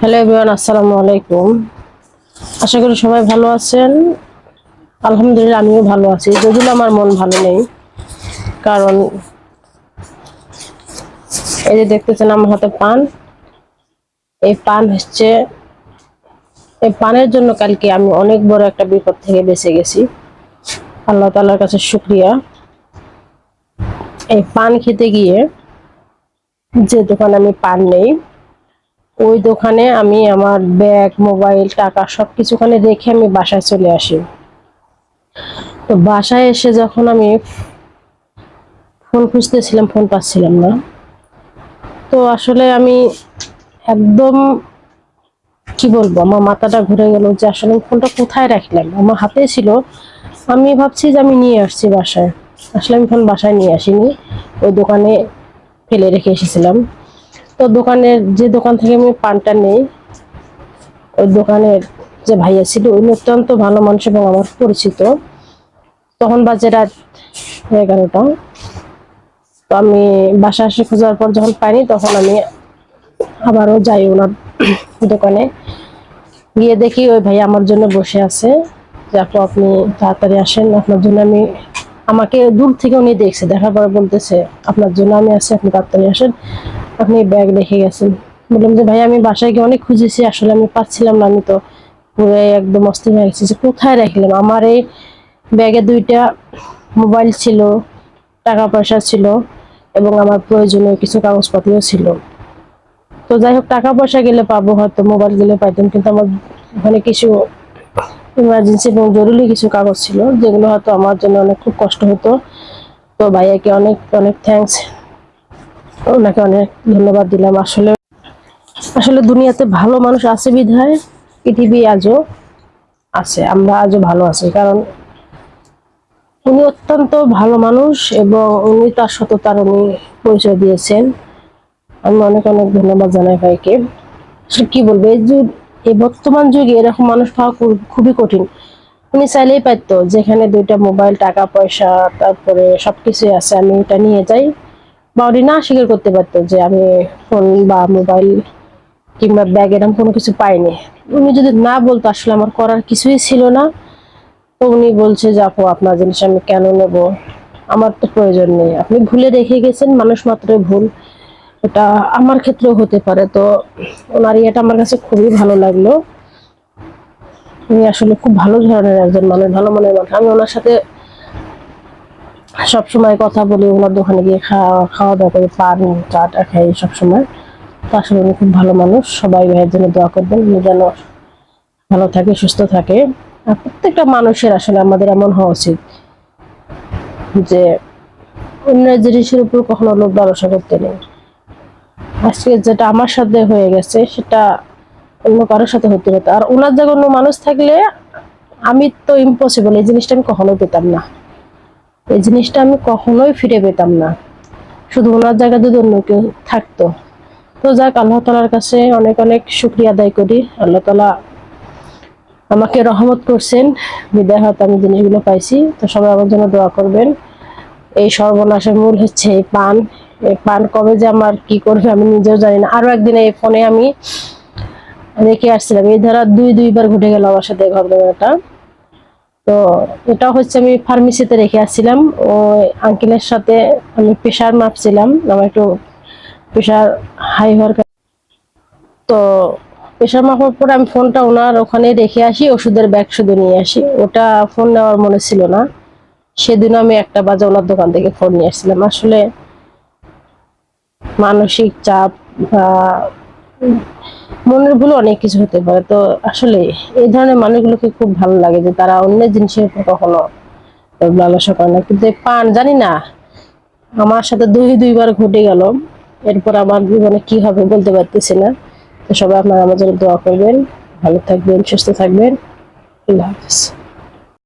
Hello everyone আসসালামু আলাইকুম আশা করি সবাই ভালো আছেন। আলহামদুলিল্লাহ, আমিও ভালো আছি। যদিও আমার মন ভালো নেই, কারণ এই যে দেখতেছেন আমার হাতে পান। এই পান হচ্ছে, এই পানের জন্য কালকে আমি অনেক বড় একটা বিপদ থেকে বেঁচে গেছি। আল্লাহ তালার কাছে শুক্রিয়া। এই পান খেতে গিয়ে যে দোকানে আমি পান নেই ওই দোকানে আমি আমার ব্যাগ, মোবাইল, টাকা সব কিছুখানে রেখে আমি বাসায় চলে আসি। তো বাসায় এসে যখন আমি ফোন খুঁজতেছিলাম, ফোন পাচ্ছিলাম না। তো আসলে আমি একদম কি বলব, আমার মাথাটা ঘুরে গেল যে আসলে আমি ফোনটা কোথায় রাখলাম? আমার হাতে ছিল। আমি ভাবছি যে আমি নিয়ে আসছি বাসায়। আসলে আমি ফোন বাসায় নিয়ে আসিনি। ওই দোকানে ফেলে রেখে এসেছিলাম। তো দোকানের যে দোকান থেকে আমি পানটা নেই, ওই দোকানের যে ভাইয়া ছিল, উনি অত্যন্ত ভালো মানুষ এবং আমার পরিচিত। তখন বাজে রাত এগারোটা। তো আমি বাসা এসে খোঁজার পর যখন পাইনি, তখন আমি আবারও যাই ওনার দোকানে। গিয়ে দেখি ওই ভাই আমার জন্য বসে আছে। যে আপু, আপনি তাড়াতাড়ি আসেন, আপনার জন্য আমি, আমাকে দূর থেকে উনি দেখছে, দেখার পরে বলতেছে, আপনার জন্য আমি আছি, আপনি তাড়াতাড়ি আসেন। আপনি ব্যাগ রেখে গেছেন। বললাম যে, ভাই, আমি বাসায় গিয়ে অনেক খুঁজেছি, আসলে আমি পাচ্ছিলাম না, আমি তো পুরো একদম অস্থির হয়ে গেছি। যে, কোথায় রাখলাম? আমার এই ব্যাগে দুইটা মোবাইল ছিল, টাকা পয়সা ছিল এবং আমার প্রয়োজনীয় কিছু কাগজপাতিও ছিল। তো যাই হোক, টাকা পয়সা গেলে পাবো, হয়তো মোবাইল গেলে পাইতাম, কিন্তু আমার ওখানে কিছু ইমার্জেন্সি এবং জরুরি কিছু কাগজ ছিল, যেগুলো হয়তো আমার জন্য অনেক খুব কষ্ট হতো। তো ভাইয়াকে অনেক অনেক থ্যাঙ্কস ওনাকে অনেক ধন্যবাদ দিলাম। আসলে আসলে দুনিয়াতে ভালো মানুষ আছে বিধায়, পৃথিবী আজও আছে, আমরা আজও ভালো আছি। কারণ উনি অত্যন্ত ভালো মানুষ এবং উনি তার সততার উনি পরিচয় দিয়েছেন। আমি অনেক অনেক ধন্যবাদ জানাই ভাইকে। আসলে কি বলব, এই যুগ এই বর্তমান যুগে এরকম মানুষ পাওয়া খুব- খুবই কঠিন। উনি চাইলেই পাইতো যেখানে দুইটা মোবাইল, টাকা, পয়সা, তারপরে সবকিছুই আছে, আমি এটা নিয়ে যাই। বা উনি না স্বীকার করতে পারতো যে আমি ফোন বা মোবাইল কিংবা ব্যাগ এরকম কোনো কিছু পাইনি। উনি যদি না বলতো, আসলে আমার করার কিছুই ছিল না। তো উনি বলছে যে, আপু, আপনার জিনিস আমি কেন নেব? আমার তো প্রয়োজন নেই। আপনি ভুলে রেখে গেছেন, মানুষ মাত্রই ভুল। এটা আমার ক্ষেত্রেও হতে পারে। তো ওনার ইয়েটা আমার কাছে খুবই ভালো লাগল। উনি আসলে খুব ভালো ধরনের একজন মানুষ, ভালো মনের মানুষ। আমি ওনার সাথে সবসময় কথা বলি, ওনার দোকানে গিয়ে খাওয়া খাওয়া দাওয়া করি, পান, চা টা খাই সবসময়। তো আসলে উনি খুব ভালো মানুষ, সবাই ভাইয়ের জন্য দোয়া করবেন, উনি যেন ভালো থাকে, সুস্থ থাকে। আর প্রত্যেকটা মানুষের আসলে আমাদের এমন হওয়া উচিত যে অন্যের জিনিসের উপর কখনো লোভ ভরসা করতে নেই। আজকে যেটা আমার সাথে হয়ে গেছে, সেটা অন্য কারোর সাথে হতে হতো আর ওনার জায়গায় অন্য মানুষ থাকলে আমি তো ইম্পসিবল এই জিনিসটা আমি কখনোই পেতাম না। এই জিনিসটা আমি কখনোই ফিরে পেতাম না। শুধু ওনার জায়গায় যদি অন্য কেউ থাকতো। তো যাক, আল্লাহ তালার কাছে অনেক অনেক শুক্রিয়া আদায় করি। আল্লাহ তালা আমাকে রহমত করছেন। বিদায় হয়তো আমি জিনিসগুলো পাইছি। তো সবাই আমার জন্য দোয়া করবেন। এই সর্বনাশের মূল হচ্ছে এই পান। এই পান কবে যে আমার কি করবে আমি নিজেও জানি না। আরও একদিন এই ফোনে আমি রেখে আসছিলাম। এই ধারা দুই, দুইবার ঘটে গেল আমার সাথে ঘটনাটা। তো এটা হচ্ছে আমি ফার্মেসিতে রেখে আসছিলাম। ওই আঙ্কেলের সাথে আমি প্রেশার মাপছিলাম, আমার একটু প্রেশার হাই হওয়ার তো প্রেশার মাপার পরে আমি ফোনটা ওনার ওখানে রেখে আসি, ওষুধের ব্যাগ শুধু নিয়ে আসি। ওটা ফোন নেওয়ার মনে ছিল না। সেদিন আমি একটা বাজে ওনার দোকান থেকে ফোন নিয়ে আসছিলাম। আসলে মানসিক চাপ বা মনের ভুল অনেক কিছু হতে পারে। তো আসলে এই ধরনের মানুষগুলোকে খুব ভালো লাগে যে তারা অন্য জিনিসের উপর কখনো লালসা করে না। কিন্তু পান, জানি না, আমার সাথে দুই, দুইবার ঘটে গেল। এরপর আমার জীবনে কি হবে বলতে পারতেছি না। তো সবাই আপনারা আমাদের দোয়া করবেন। ভালো থাকবেন, সুস্থ থাকবেন। আল্লাহ হাফিজ।